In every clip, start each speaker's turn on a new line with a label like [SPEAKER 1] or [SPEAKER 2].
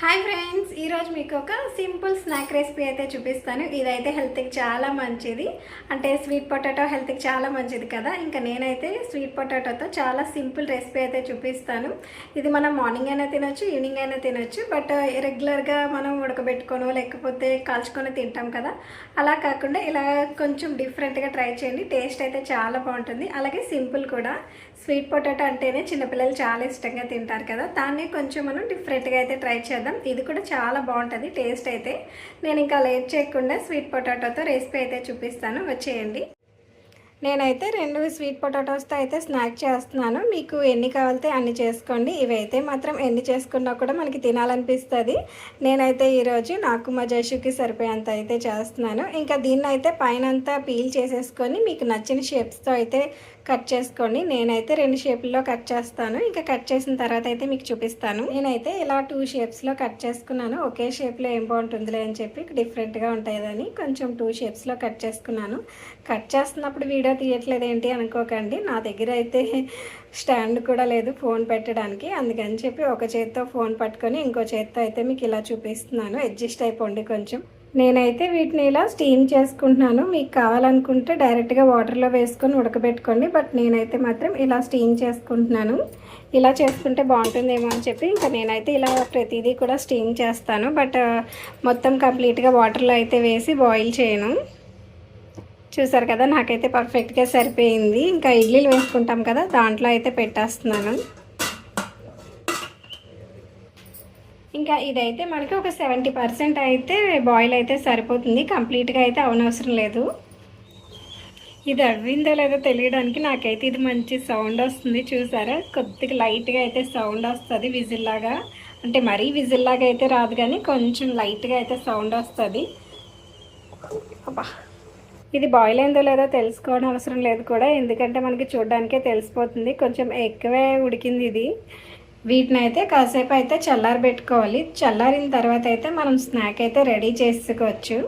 [SPEAKER 1] Hi friends ఈరోజు మీకు ఒక సింపుల్ స్నాక్ రెసిపీ అయితే చూపిస్తాను. ఇదైతే హెల్త్కి చాలా మంచిది. అంటే స్వీట్ పొటాటో హెల్త్కి చాలా మంచిది కదా. ఇంకా నేనైతే స్వీట్ పొటాటోతో చాలా సింపుల్ రెసిపీ అయితే చూపిస్తాను. ఇది మనం మార్నింగ్ అయినా తినొచ్చు ఈవినింగ్ అయినా తినొచ్చు. బట్ రెగ్యులర్గా మనం ఉడకబెట్టుకోను లేకపోతే కాల్చుకొని తింటాం కదా. అలా కాకుండా ఇలా కొంచెం డిఫరెంట్గా ట్రై చేయండి. టేస్ట్ అయితే చాలా బాగుంటుంది. అలాగే సింపుల్ కూడా. స్వీట్ పొటాటో అంటేనే చిన్నపిల్లలు చాలా ఇష్టంగా తింటారు కదా. దాన్ని కొంచెం మనం డిఫరెంట్గా అయితే ట్రై చేద్దాం. ఇది కూడా చాలా బాగుంటుంది టేస్ట్ అయితే. నేను ఇంకా లేట్ చేయకుండా స్వీట్ పొటాటోతో రెసిపీ అయితే చూపిస్తాను. వచ్చేయండి. నేనైతే రెండు స్వీట్ పొటాటోస్తో అయితే స్నాక్ చేస్తున్నాను. మీకు ఎన్ని కావాలితే అన్ని చేసుకోండి. ఇవైతే మాత్రం ఎన్ని చేసుకున్నా కూడా మనకి తినాలనిపిస్తుంది. నేనైతే ఈరోజు నాకు మా జైషుకి సరిపోయేంత అయితే చేస్తున్నాను. ఇంకా దీన్ని అయితే పైన అంతా పీల్ చేసేసుకొని మీకు నచ్చిన షేప్స్తో అయితే కట్ చేసుకోండి నేనైతే రెండు షేప్లో కట్ చేస్తాను. ఇంకా కట్ చేసిన తర్వాత అయితే మీకు చూపిస్తాను. నేనైతే ఇలా టూ షేప్స్లో కట్ చేసుకున్నాను. ఒకే షేప్లో ఏం బాగుంటుందిలే అని చెప్పి డిఫరెంట్గా ఉంటాయని కొంచెం టూ షేప్స్లో కట్ చేసుకున్నాను. కట్ చేస్తున్నప్పుడు వీడియో తీయట్లేదు ఏంటి అనుకోకండి. నా దగ్గర అయితే స్టాండ్ కూడా లేదు ఫోన్ పెట్టడానికి. అందుకని చెప్పి ఒక చేత్తో ఫోన్ పట్టుకొని ఇంకో చేత్తో అయితే మీకు ఇలా చూపిస్తున్నాను. అడ్జస్ట్ అయిపోండి కొంచెం. నేనైతే వీటిని ఇలా స్టీమ్ చేసుకుంటున్నాను. మీకు కావాలనుకుంటే డైరెక్ట్గా వాటర్లో వేసుకొని ఉడకబెట్టుకోండి. బట్ నేనైతే మాత్రం ఇలా స్టీమ్ చేసుకుంటున్నాను. ఇలా చేసుకుంటే బాగుంటుందేమో అని చెప్పి ఇంకా నేనైతే ఇలా ప్రతిదీ కూడా స్టీమ్ చేస్తాను. బట్ మొత్తం కంప్లీట్గా వాటర్లో అయితే వేసి బాయిల్ చేయను. చూసారు కదా నాకైతే పర్ఫెక్ట్గా సరిపోయింది. ఇంకా ఇడ్లీలు వేసుకుంటాం కదా దాంట్లో అయితే పెట్టేస్తున్నాను. ఇంకా ఇదైతే మనకి ఒక సెవెంటీ పర్సెంట్ అయితే బాయిల్ అయితే సరిపోతుంది. కంప్లీట్గా అయితే అవనవసరం లేదు. ఇది అవ్విందో లేదో తెలియడానికి నాకైతే ఇది మంచి సౌండ్ వస్తుంది. చూసారా? కొద్దిగా లైట్గా అయితే సౌండ్ వస్తుంది విజిల్లాగా అంటే మరీ విజిల్లాగా అయితే రాదు కానీ కొంచెం లైట్గా అయితే సౌండ్ వస్తుంది. అబ్బా! ఇది బాయిల్ అయిందో లేదో తెలుసుకోవడం అవసరం లేదు కూడా. ఎందుకంటే మనకి చూడడానికే తెలిసిపోతుంది. కొంచెం ఎక్కువే ఉడికింది ఇది. వీటిని అయితే కాసేపు అయితే చల్లారి పెట్టుకోవాలి. చల్లారిన తర్వాత అయితే మనం స్నాక్ అయితే రెడీ చేసుకోవచ్చు.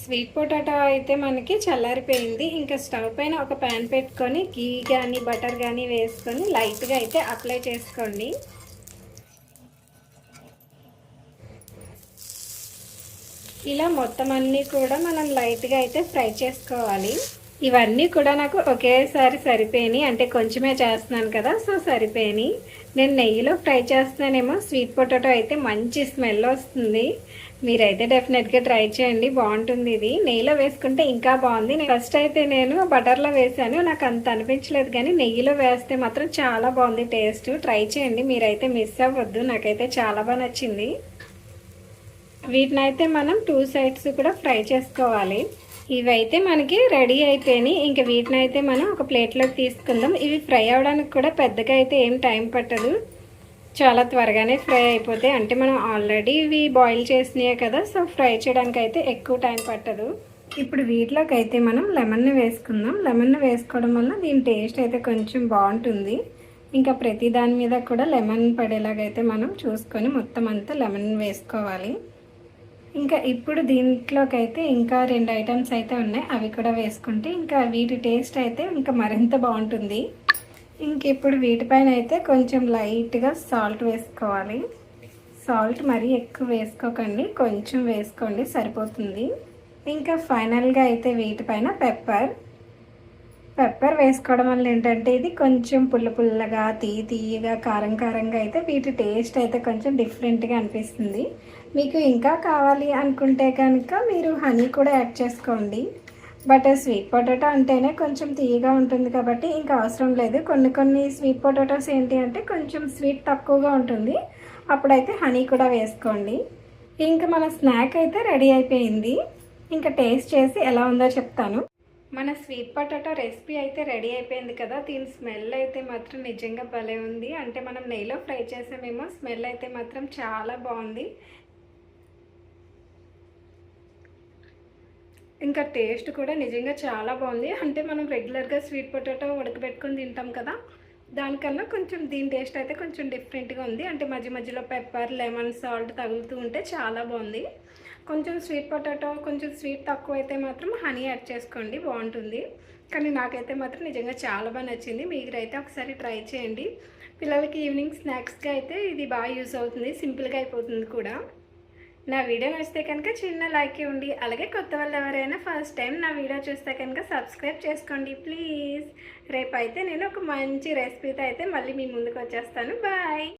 [SPEAKER 1] స్వీట్ పొటాటో అయితే మనకి చల్లారిపోయింది. ఇంకా స్టవ్ పైన ఒక ప్యాన్ పెట్టుకొని గీ కానీ బటర్ కానీ వేసుకొని లైట్గా అయితే అప్లై చేసుకోండి. ఇలా మొత్తం అన్నీ కూడా మనం లైట్గా అయితే ఫ్రై చేసుకోవాలి. ఇవన్నీ కూడా నాకు ఒకేసారి సరిపోయినాయి. అంటే కొంచెమే చేస్తున్నాను కదా సో సరిపోయినాయి. నేను నెయ్యిలో ఫ్రై చేస్తున్నానేమో స్వీట్ పొటాటో అయితే మంచి స్మెల్ వస్తుంది. మీరైతే డెఫినెట్గా ట్రై చేయండి బాగుంటుంది ఇది. నెయ్యిలో వేసుకుంటే ఇంకా బాగుంది. ఫస్ట్ అయితే నేను బటర్లో వేసాను నాకు అంత అనిపించలేదు కానీ నెయ్యిలో వేస్తే మాత్రం చాలా బాగుంది టేస్ట్. ట్రై చేయండి మీరైతే మిస్ అవ్వద్దు నాకైతే చాలా బాగా నచ్చింది. వీటినైతే మనం టూ సైడ్స్ కూడా ఫ్రై చేసుకోవాలి. ఇవైతే మనకి రెడీ అయిపోయినాయి. ఇంకా వీటిని అయితే మనం ఒక ప్లేట్లోకి తీసుకుందాం. ఇవి ఫ్రై అవడానికి కూడా పెద్దగా అయితే ఏం టైం పట్టదు. చాలా త్వరగానే ఫ్రై అయిపోతాయి అంటే మనం ఆల్రెడీ ఇవి బాయిల్ చేసినాయి కదా సో ఫ్రై చేయడానికి అయితే ఎక్కువ టైం పట్టదు. ఇప్పుడు వీటిలోకి అయితే మనం లెమన్ వేసుకుందాం. లెమన్ వేసుకోవడం వల్ల దీని టేస్ట్ అయితే కొంచెం బాగుంటుంది. ఇంకా ప్రతి దాని మీద కూడా లెమన్ పడేలాగైతే మనం చూసుకొని మొత్తం అంతా లెమన్ వేసుకోవాలి. ఇంకా ఇప్పుడు దీంట్లోకి అయితే ఇంకా రెండు ఐటమ్స్ అయితే ఉన్నాయి. అవి కూడా వేసుకుంటే ఇంకా వీటి టేస్ట్ అయితే ఇంకా మరింత బాగుంటుంది. ఇంక ఇప్పుడు వీటిపైన అయితే కొంచెం లైట్గా సాల్ట్ వేసుకోవాలి. సాల్ట్ మరీ ఎక్కువ వేసుకోకండి. కొంచెం వేసుకోండి సరిపోతుంది. ఇంకా ఫైనల్గా అయితే వీటిపైన పెప్పర్. పెప్పర్ వేసుకోవడం వల్ల ఏంటంటే ఇది కొంచెం పుల్ల పుల్లగా తీయ తీయగా కారం కారంగా అయితే వీటి టేస్ట్ అయితే కొంచెం డిఫరెంట్గా అనిపిస్తుంది. మీకు ఇంకా కావాలి అనుకుంటే కనుక మీరు హనీ కూడా యాడ్ చేసుకోండి. బట్ స్వీట్ పొటాటో అంటేనే కొంచెం తీయగా ఉంటుంది కాబట్టి ఇంకా అవసరం లేదు. కొన్ని కొన్ని స్వీట్ పొటాటోస్ ఏంటి అంటే కొంచెం స్వీట్ తక్కువగా ఉంటుంది. అప్పుడైతే హనీ కూడా వేసుకోండి. ఇంకా మన స్నాక్ అయితే రెడీ అయిపోయింది. ఇంకా టేస్ట్ చేసి ఎలా ఉందో చెప్తాను. మన స్వీట్ పొటాటో రెసిపీ అయితే రెడీ అయిపోయింది కదా. దీని స్మెల్ అయితే మాత్రం నిజంగా భలే ఉంది. అంటే మనం నెయ్యిలో ఫ్రై చేసామేమో స్మెల్ అయితే మాత్రం చాలా బాగుంది. ఇంకా టేస్ట్ కూడా నిజంగా చాలా బాగుంది. అంటే మనం రెగ్యులర్గా స్వీట్ పొటాటో ఉడకబెట్టుకొని తింటాం కదా దానికన్నా కొంచెం దీని టేస్ట్ అయితే కొంచెం డిఫరెంట్గా ఉంది. అంటే మధ్య మధ్యలో పెప్పర్ లెమన్ సాల్ట్ తగులుతూ ఉంటే చాలా బాగుంది. కొంచెం స్వీట్ పొటాటో కొంచెం స్వీట్ తక్కువ అయితే మాత్రం హనీ యాడ్ చేసుకోండి బాగుంటుంది. కానీ నాకైతే మాత్రం నిజంగా చాలా బాగా నచ్చింది. మీరైతే ఒకసారి ట్రై చేయండి. పిల్లలకి ఈవినింగ్ స్నాక్స్గా అయితే ఇది బాగా యూస్ అవుతుంది సింపుల్గా అయిపోతుంది కూడా. నా వీడియో నచ్చితే కనుక చిన్న లైక్ ఇవ్వండి. అలాగే కొత్త వాళ్ళు ఎవరైనా ఫస్ట్ టైం నా వీడియో చూస్తే కనుక సబ్స్క్రైబ్ చేసుకోండి ప్లీజ్ రేపు అయితే నేను ఒక మంచి రెసిపీతో అయితే మళ్ళీ మీ ముందుకు వచ్చేస్తాను. బాయ్